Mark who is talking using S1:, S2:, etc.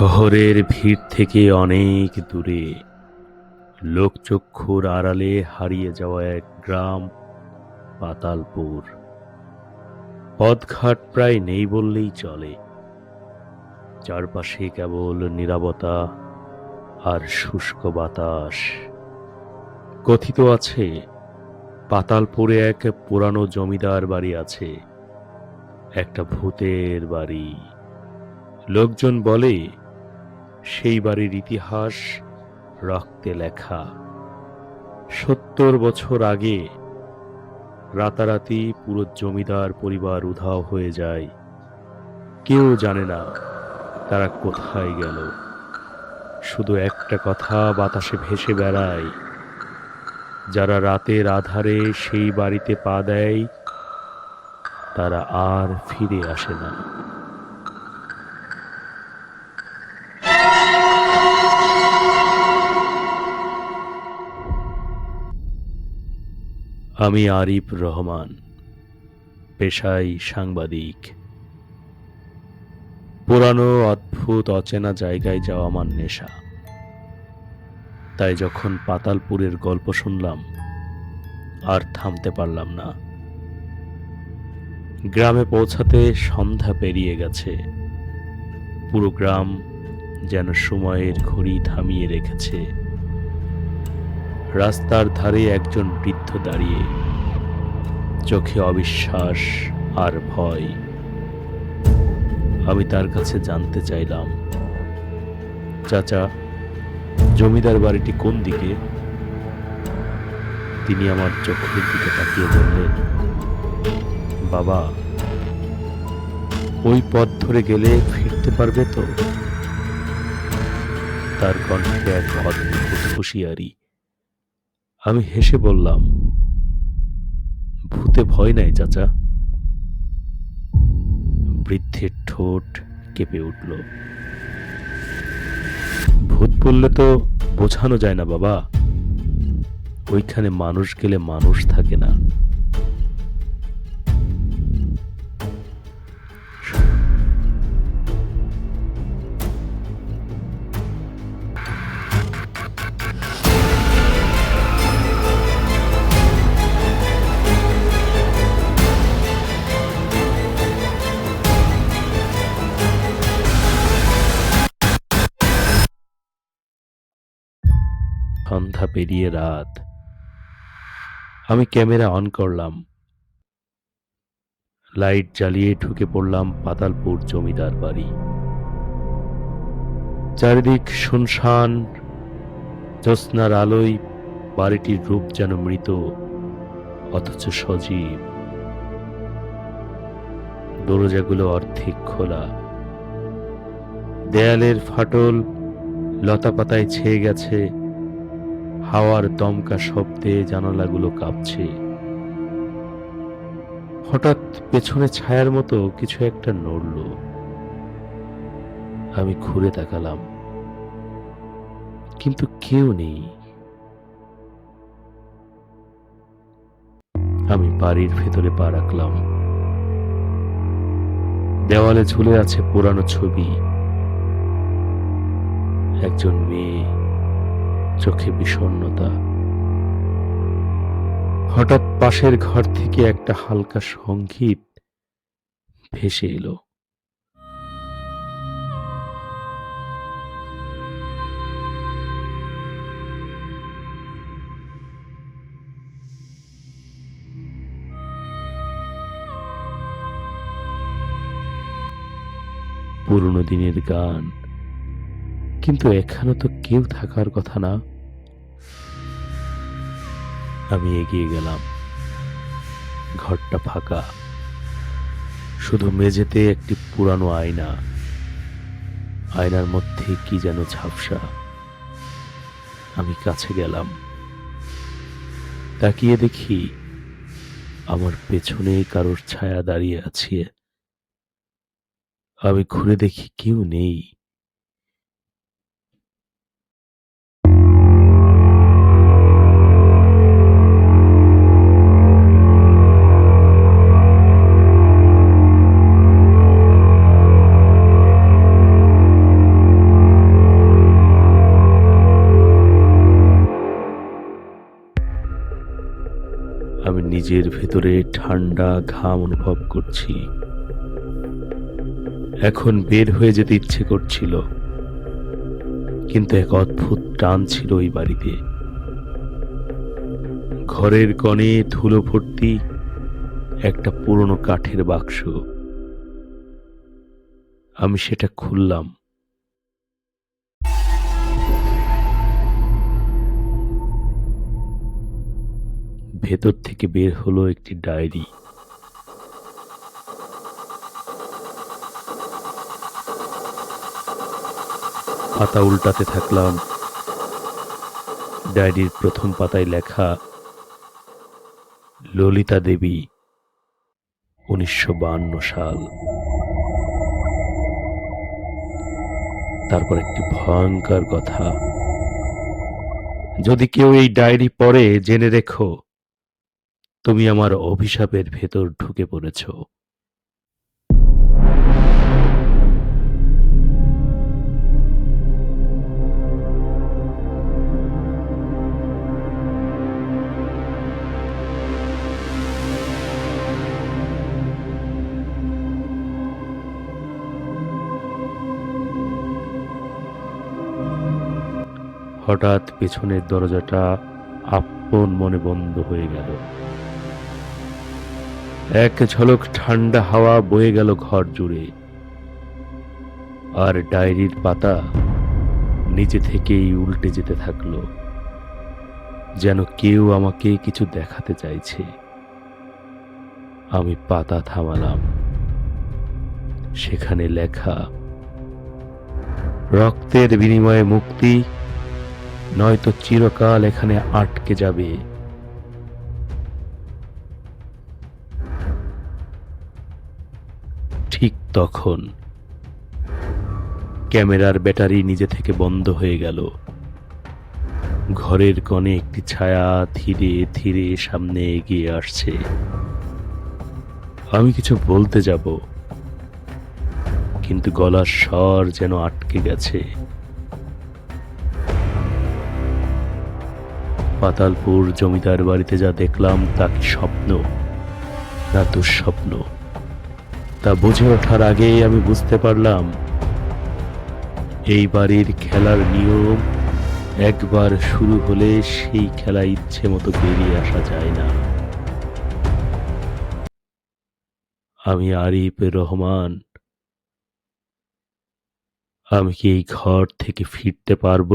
S1: শহরের ভিড় থেকে অনেক দূরে। লোকচক্ষুর আড়ালে হারিয়ে যাওয়া এক গ্রাম, পাতালপুর। পথঘাট প্রায় নেই বললেই চলে। চারপাশে কেবল নীরবতা আর শুষ্ক বাতাস। কথিত আছে, পাতালপুরে এক পুরানো জমিদার বাড়ি আছে। একটা ভূতের বাড়ি। লোকজন বলে সেই বাড়ির ইতিহাস রক্তে লেখা। সত্তর বছর আগে রাতারাতি পুরো জমিদার পরিবার উধাও হয়ে যায়। কেউ জানে না তারা কোথায় গেল। শুধু একটা কথা বাতাসে ভেসে বেড়ায়, যারা রাতের আধারে সেই বাড়িতে পা দেয়, তারা আর ফিরে আসে না। আমি আরিফ রহমান, পেশায় সাংবাদিক। পুরানো, অদ্ভুত, অচেনা জায়গায় যাওয়া আমার নেশা। তাই যখন পাতালপুরের গল্প শুনলাম, আর থামতে পারলাম না। গ্রামে পৌঁছাতে সন্ধ্যা পেরিয়ে গেছে। পুরো গ্রাম যেন সময়ের ঘড়ি থামিয়ে রেখেছে। রাস্তার ধারে একজন বৃদ্ধ দাঁড়িয়ে। চোখে অবিশ্বাস আর ভয়। আমি তার কাছে জানতে চাইলাম, চাচা, জমিদার বাড়িটি কোন দিকে? তিনি আমার চোখের দিকে তাকিয়ে বললেন, বাবা, ওই পথ ধরে গেলে ফিরতে পারবে তো? তার কণ্ঠে এক অদ্ভুত হুঁশিয়ারি। আমি হেসে বললাম, ভূতে ভয় নাই, চাচা? বৃদ্ধের ঠোঁট কেঁপে উঠল। ভূত বললে তো বোঝানো যায় না বাবা। ওইখানে মানুষ গেলে মানুষ থাকে না। সন্ধ্যা পেরিয়ে রাত। আমি ক্যামেরা অন করলাম। লাইট জ্বালিয়ে ঢুকে পড়লাম পাতালপুর জমিদার বাড়ি। চারিদিক শুনশান, জ্যোৎস্নার আলোয় বাড়িটির রূপ যেন মৃত, অথচ সজীব। দরজাগুলো অর্ধেক খোলা। দেয়ালের ফাটল লতাপাতায় ছেয়ে গেছে। হাওয়ার দমকা শব্দে জানালাগুলো কাঁপছে। হঠাৎ পেছনে ছায়ার মতো কিছু একটা নড়ল। আমি ঘুরে তাকালাম। কিন্তু কেউ নেই। আমি বাড়ির ভেতরে পা রাখলাম। দেওয়ালে ঝুলে আছে পুরানো ছবি। একজন মেয়ে চোখে বিষণ্ণতা। হঠাৎ পাশের ঘর থেকে একটা হালকা সংগীত ভেসে এলো। পুরনো দিনের গান। কিন্তু এখানে তো কেউ থাকার কথা না। আমি এগিয়ে গেলাম। ঘরটা ফাঁকা। শুধু মেঝেতে একটি পুরানো আয়না। আয়নার মধ্যে কি যেন ঝাপসা। আমি কাছে গেলাম। তাকিয়ে দেখি আমার পেছনে কারোর ছায়া দাঁড়িয়ে আছে। আমি ঘুরে দেখি কেউ নেই। নিজের ভেতরে ঠান্ডা ঘাম অনুভব করছি। এখন বের হয়ে যেতে ইচ্ছে করছিল। কিন্তু এক অদ্ভুত টান ছিল ওই বাড়িতে। ঘরের কণে ধুলো ভর্তি একটা পুরনো কাঠের বাক্স। আমি সেটা খুললাম। ভেতর থেকে বের হলো একটি ডায়েরি। পাতা উল্টাতে থাকলাম। ডায়েরির প্রথম পাতায় লেখা, ললিতা দেবী, উনিশশো সাল। তারপর একটি ভয়ঙ্কর কথা। যদি কেউ এই ডায়েরি পড়ে, জেনে রেখো। তুমি আমার অভিশাপের ভেতর ঢুকে পড়েছ। হঠাৎ পেছনের দরজাটা আপন মনে বন্ধ হয়ে গেল। এক ঝলক ঠান্ডা হাওয়া বয়ে গেল ঘর জুড়ে। আর ডায়েরির পাতা নিচে থেকেই উল্টে যেতে থাকল, যেন কেউ আমাকে কিছু দেখাতে চাইছে। আমি পাতা থামালাম। সেখানে লেখা, রক্তের বিনিময়ে মুক্তি, নয়তো চিরকাল এখানে আটকে যাবে। তখন ক্যামেরার ব্যাটারি নিজে থেকে বন্ধ হয়ে গেল। ঘরের কোণে একটি ছায়া ধীরে ধীরে সামনে এগিয়ে আসছে। আমি কিছু বলতে যাব, কিন্তু গলার স্বর যেন আটকে গেছে। পাতালপুর জমিদার বাড়িতে যা দেখলাম তা কি স্বপ্ন না দুঃস্বপ্ন? তা বুঝে ওঠার আগেই আমি বুঝতে পারলাম, এই বাড়ির খেলার নিয়ম একবার শুরু হলে সেই খেলা ইচ্ছে মতো বেরিয়ে আসা যায় না। আমি আরিফ রহমান। আমি কি এই ঘর থেকে ফিরতে পারব?